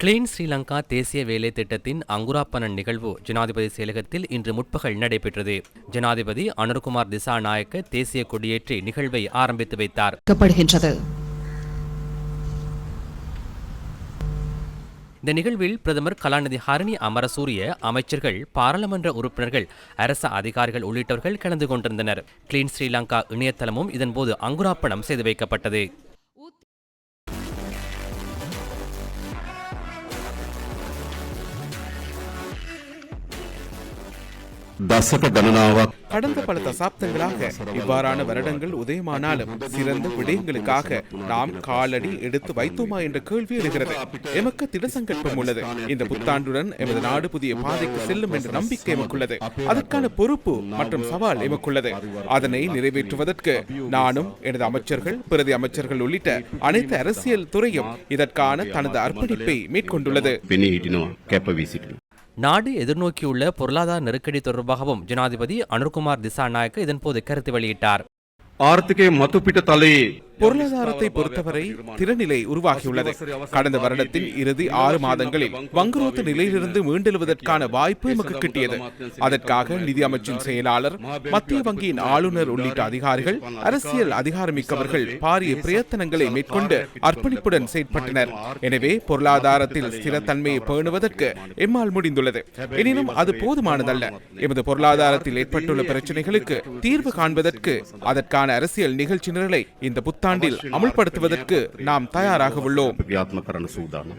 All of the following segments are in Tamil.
கிளீன் ஸ்ரீலங்கா தேசிய வேலை திட்டத்தின் அங்குராப்பனன் நிகழ்வு ஜனாதிபதி செயலகத்தில் இன்று முற்பகல் நடைபெற்றது. ஜனாதிபதி அனுர்குமார் திசாநாயக்க தேசிய கொடியேற்றி நிகழ்வை ஆரம்பித்து வைத்தார். இந்த நிகழ்வில் பிரதமர் கலாநிதி ஹரணி அமரசூரிய அமைச்சர்கள் பாராளுமன்ற உறுப்பினர்கள் அரச அதிகாரிகள் உள்ளிட்டவர்கள் கலந்து கொண்டிருந்தனர். கிளீன் ஸ்ரீலங்கா இணையதளமும் இதன்போது அங்குராப்பணம் செய்து வைக்கப்பட்டது. දසක ගණනාවක් கடந்த பல தசாப்தங்களாக இவ்வாறான வருடங்கள் உதயமானாலும் சிறந்த விடயங்களுக்காக நாம் காலடி எடுத்து வைத்தோமா என்ற கேள்வி எழுகிறது எமக்கு திடசங்கல்பம் உள்ளது இந்த புத்தாண்டுடன் எமது நாடு புதிய பாதைக்கு செல்லும் என்ற நம்பிக்கை எமக்குள்ளது அதற்கான பொறுப்பு மற்றும் சவால் எமக்குள்ளது அதனை நிறைவேற்றுவதற்கு நானும் எனது அமைச்சர்கள் பிரதி அமைச்சர்கள் உள்ளிட்ட அனைத்து அரசியல் துறையும் இதற்கான தனது அர்ப்பணிப்பை மேற்கொண்டுள்ளது நாடு எதிர்நோக்கியுள்ள பொருளாதார நெருக்கடி தொடர்பாகவும் ஜனாதிபதி அனுர்குமார் திசாநாயக்க இதன்போது கருத்து வெளியிட்டார். ஆர்த்திகை மத்துப்பிட்ட தலை பொருளாதாரத்தை பொறுத்தவரை திறநிலை உருவாகியுள்ளது. கடந்த வருடத்தின் இறுதி ஆறு மாதங்களில் வங்குரோத்து நிலையிலிருந்து மீண்டெழுவதற்கான வாய்ப்பு எமக்கு கிட்டியது. அதற்காக நிதி அமைச்சின் செயலாளர் மத்திய வங்கியின் ஆளுநர் உள்ளிட்ட அதிகாரிகள் அரசியல் அதிகாரமிக்கவர்கள் பாரிய பிரயத்தனங்களை மேற்கொண்டு அர்ப்பணிப்புடன் செயற்பட்டனர். எனவே பொருளாதாரத்தில் ஸ்திரத்தன்மையை பேணுவதற்கு எம்மால் முடிந்துள்ளது. எனினும் அது போதுமானதல்ல. எமது பொருளாதாரத்தில் ஏற்பட்டுள்ள பிரச்சனைகளுக்கு தீர்வு காண்பதற்கு அதற்கான அரசியல் நிகழ்ச்சி நிரலை இந்த புத்தாண்டில் அமுல்படுத்துவதற்கு நாம் தயாராக உள்ளோம் ක්‍රියාත්ම කරන සූදානම්.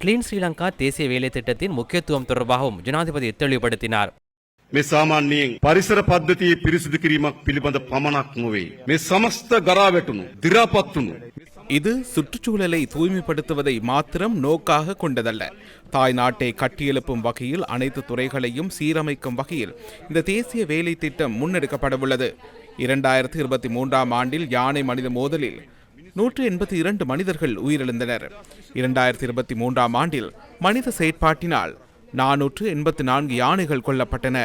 கிளீன் ஸ்ரீலங்கா தேசிய வேலை திட்டத்தின் முக்கியத்துவம் தொடர்பாகவும் ஜனாதிபதி தெளிவுபடுத்தினார் මේ සාමාන්‍යයෙන් පරිසර පද්ධතියේ පිරිසිදු කිරීමක් පිළිබඳ පමණක් නොවේ. මේ සමස්ත ගරා වැටුණු, දිරාපත්තුණු இது சுற்றுச்சூழலை தூய்மைப்படுத்துவதை மாத்திரம் நோக்காக கொண்டதல்ல. தாய் நாட்டை கட்டியெழுப்பும் வகையில் அனைத்து துறைகளையும் சீரமைக்கும் வகையில் இந்த தேசிய வேலை திட்டம் முன்னெடுக்கப்படவுள்ளது. இரண்டாயிரத்தி இருபத்தி மூன்றாம் ஆண்டில் யானை மனித மோதலில் நூற்று எண்பத்தி இரண்டு மனிதர்கள் உயிரிழந்தனர். இரண்டாயிரத்தி இருபத்தி மூன்றாம் ஆண்டில் மனித செயற்பாட்டினால் நானூற்று எண்பத்தி நான்கு யானைகள் கொல்லப்பட்டன.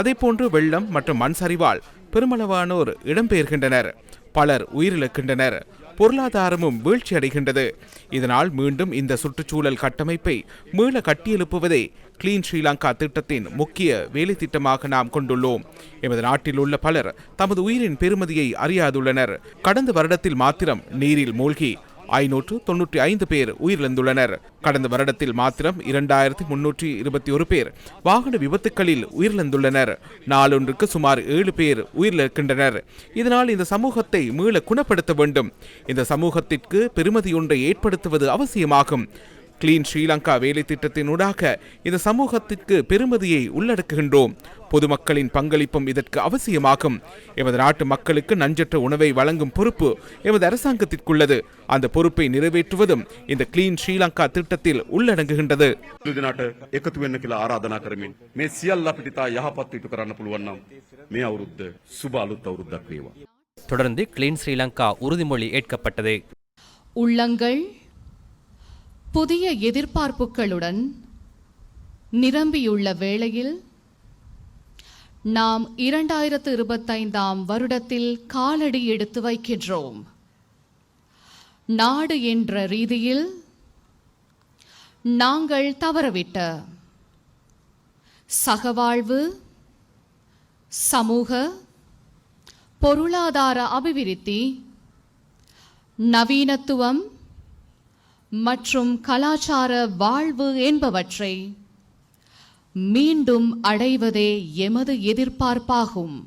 அதேபோன்று வெள்ளம் மற்றும் மண் சரிவால் பெருமளவானோர் இடம்பெயர்கின்றனர். பலர் உயிரிழக்கின்றனர். பொருளாதாரமும் வீழ்ச்சி அடைகின்றது இதனால் மீண்டும் இந்த சுற்றுச்சூழல் கட்டமைப்பை மீள கட்டியெழுப்புவதே கிளீன் ஸ்ரீலங்கா திட்டத்தின் முக்கிய வேலை திட்டமாக நாம் கொண்டுள்ளோம். எமது நாட்டில் உள்ள பலர் தமது உயிரின் பெருமதியை அறியாதுள்ளனர். கடந்த வருடத்தில் மாத்திரம் நீரில் மூழ்கி ஐநூற்று தொன்னூற்றி ஐந்து பேர் உயிரிழந்துள்ளனர். கடந்த வருடத்தில் மாத்திரம் இரண்டாயிரத்தி முன்னூற்றி இருபத்தி ஒரு பேர் வாகன விபத்துகளில் உயிரிழந்துள்ளனர். நாளொன்றுக்கு சுமார் ஏழு பேர் உயிரிழக்கின்றனர். இதனால் இந்த சமூகத்தை மீள குணப்படுத்த வேண்டும். இந்த சமூகத்திற்கு பெருமதியொன்றை ஏற்படுத்துவது அவசியமாகும். கிளீன் ஸ்ரீலங்கா வேலை திட்டத்தினூடாக இந்த சமூகத்திற்கு பெருமதியை உள்ளடக்குகின்றோம். பொதுமக்களின் பங்களிப்பும் இதற்கு அவசியமாகும். எமது நாட்டு மக்களுக்கு நஞ்சற்ற உணவை வழங்கும் பொறுப்பு எமது அரசாங்கத்திற்குள்ளது. அந்த பொறுப்பை நிறைவேற்றுவதும் இந்த கிளீன் ஸ்ரீலங்கா திட்டத்தில் உள்ளடங்குகின்றது. தொடர்ந்து கிளீன் ஸ்ரீலங்கா உறுதிமொழி ஏற்கப்பட்டது. உள்ளங்கள் புதிய எதிர்பார்ப்புகளுடன் நிரம்பியுள்ள வேளையில் நாம் இரண்டாயிரத்து இருபத்தைந்தாம் வருடத்தில் காலடி எடுத்து வைக்கின்றோம். நாடு என்ற ரீதியில் நாங்கள் தவறவிட்ட சகவாழ்வு சமூக பொருளாதார அபிவிருத்தி நவீனத்துவம் மற்றும் கலாச்சார வாழ்வு என்பவற்றை மீண்டும் அடைவதே எமது எதிர்பார்ப்பாகும்.